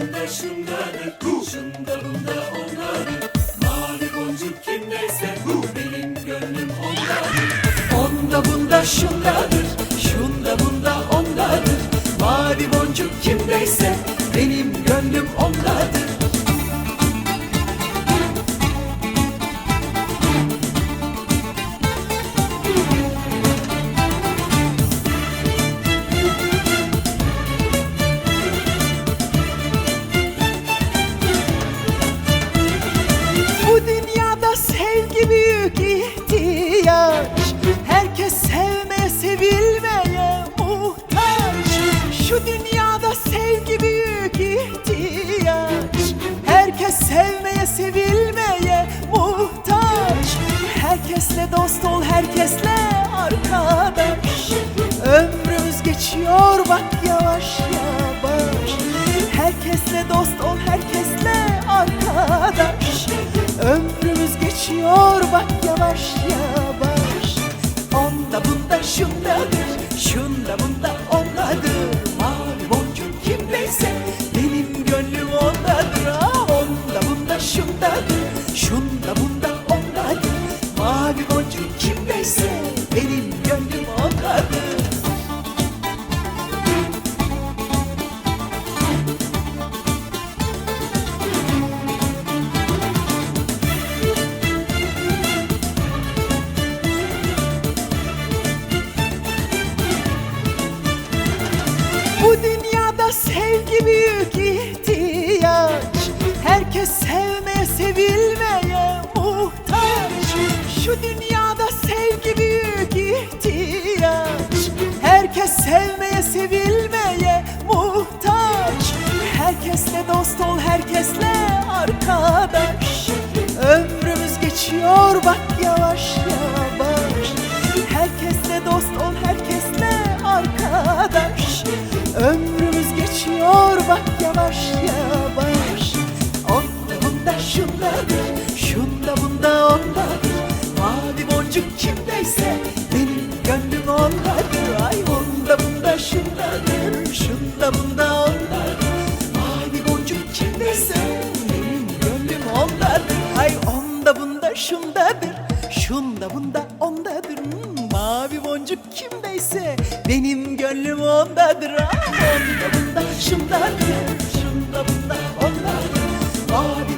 bunda şundadır. Şunda bunda ondadır. Mavi boncuk kimdeyse Benim gönlüm ondadır. Onda bunda şundadır Herkesle dost ol herkesle arkadaş. Ömrümüz geçiyor bak yavaş yavaş. Herkesle dost ol herkesle arkadaş. Ömrümüz geçiyor bak yavaş yavaş Bu dünyada sevgi büyük ihtiyaç. Herkes sevmeye sevilmeye muhtaç. Şu dünyada sevgi büyük ihtiyaç. Herkes sevmeye sevilmeye muhtaç. Herkesle dost ol herkesle arkadaş. Ömrümüz geçiyor bak yavaş yavaş. Herkesle dost ol herkesle arkadaş. Ömrümüz geçiyor bak yavaş yavaş. Onda bunda şundadır Şunda bunda ondadır. Mavi boncuk Benim onlar Ay onda bunda şunda derim Şunda bunda onlar hmm, Mavi boncuk kimde sen Benim gönlüm onlar Ay onda bunda şunda bir Şunda bunda onda bir. Mavi boncuk kimdeyse Benim gönlüm ondadır Ay onda bunda şunda bir Şunda bunda onlar Mavi